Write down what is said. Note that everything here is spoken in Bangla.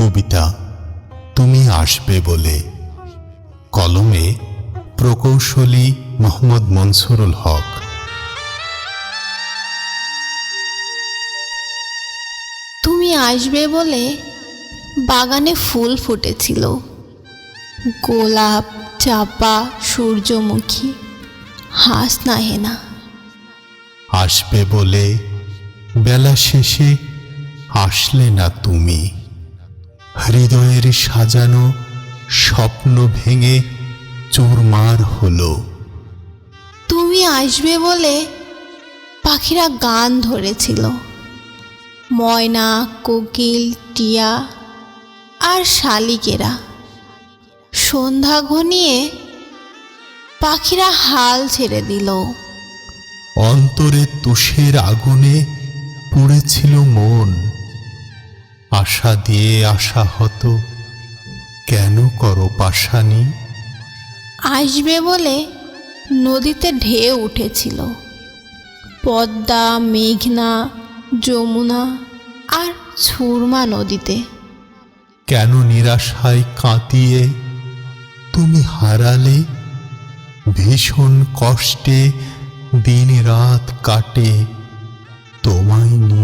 কবিতা তুমি আসবে বলে। কলমে প্রকৌশলী মোহাম্মদ মনসুরুল হক। তুমি আসবে বলে বাগানে ফুল ফুটেছিল। গোলাপ চাপা সূর্যমুখী হাঁস না হেনা আসবে বলে বেলা শেষে আসলে না তুমি। হৃদয়ের সাজানো স্বপ্ন ভেঙে চুরমার হলো। তুমি আসবে বলে পাখিরা গান ধরেছিল। ময়না কোকিল টিয়া আর শালিকেরা। সন্ধ্যা ঘনিয়ে পাখিরা হাল ছেড়ে দিল। অন্তরে তুষের আগুনে পুড়েছিল মন। আশা দিয়ে আশা হতো। কেন করো পাশানি আসবে বলে নদীতে ঢেউ উঠেছিল। পদ্মা মেঘনা যমুনা আর সুরমা নদীতে। কেন নিরাশায় কাঁদিয়ে তুমি হারালে? ভীষণ কষ্টে দিন রাত কাটে। তোমায় নিয়ে